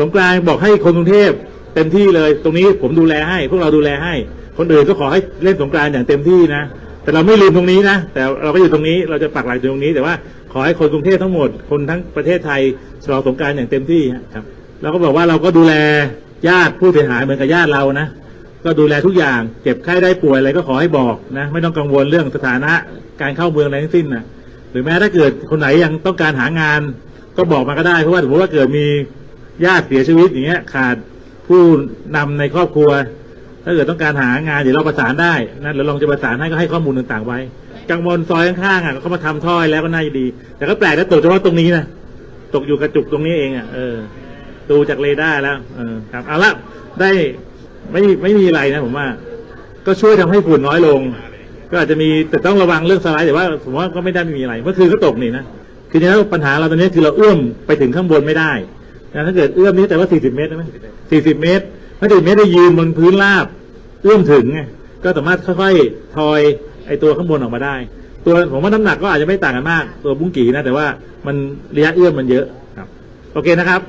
สงกรานต์บอกให้คนกรุงเทพเต็มที่เลย ตรงนี้ผมดูแลให้ พวกเราดูแลให้ คนอื่นก็ขอให้เล่นสงกรานต์อย่างเต็มที่นะแต่เราไม่ลืมตรงนี้นะ แต่เราก็อยู่ตรงนี้เราจะปักหลักอยู่ตรงนี้ แต่ว่าขอให้คนกรุงเทพทั้งหมดคนทั้งประเทศไทยฉลองสงกรานต์อย่างเต็มที่ครับเราก็บอกว่าเราก็ดูแลญาติผู้เสียหายเหมือนกับญาติเรานะก็ดูแลทุกอย่างเจ็บไข้ได้ป่วยอะไรก็ขอให้บอกนะไม่ต้องกังวลเรื่องสถานะการเข้าเมืองอะไรทั้งสิ้นนะหรือแม้ถ้าเกิดคนไหนยังต้องการหางานก็บอกมาก็ได้เพราะว่าสมมติว่าเกิดมี ญาติเสียชีวิตอย่างเงี้ย ขาดผู้นำในครอบครัว ถ้าเกิดต้องการหางานเดี๋ยวเราประสานได้นะเดี๋ยวลองจะประสานให้ก็ให้ข้อมูลต่างๆไว้กังวลซอยข้างๆอะเขามาทำท่อยแล้วก็น่าจะดี แต่ก็แปลกนะตกเฉพาะตรงนี้นะตกอยู่กระจุกตรงนี้เองอะเออดูจากเรดาร์แล้วเออครับเอาละได้ไม่ไม่มีอะไรนะผมว่า ก็ช่วยทำให้ฝุ่นน้อยลง ก็อาจจะมีแต่ต้องระวังเรื่องสไลด์แต่ว่าผมว่าก็ไม่ได้ไม่มีอะไรเมื่อคืนก็ตกนี่นะคือจริงๆแล้วปัญหาเราตอนนี้คือเราเอื้อมไปถึงข้างบนไม่ได้ นะถ้าเกิดเอื้อมนี้แต่ว่า40เมตรใช่ไหม40เมตรถ้า40เมตรได้ยืนบนพื้นราบ เอื้อมถึงไงก็สามารถค่อยๆทอยไอตัวข้างบนออกมาได้ ตัวผมว่าน้ำหนักก็อาจจะไม่ต่างกันมาก ตัวบุ้งกี่นะแต่ว่ามันระยะเอื้อมมันเยอะครับ โอเคนะครับ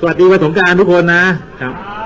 สวัสดีวันสงการทุกคนนะครับ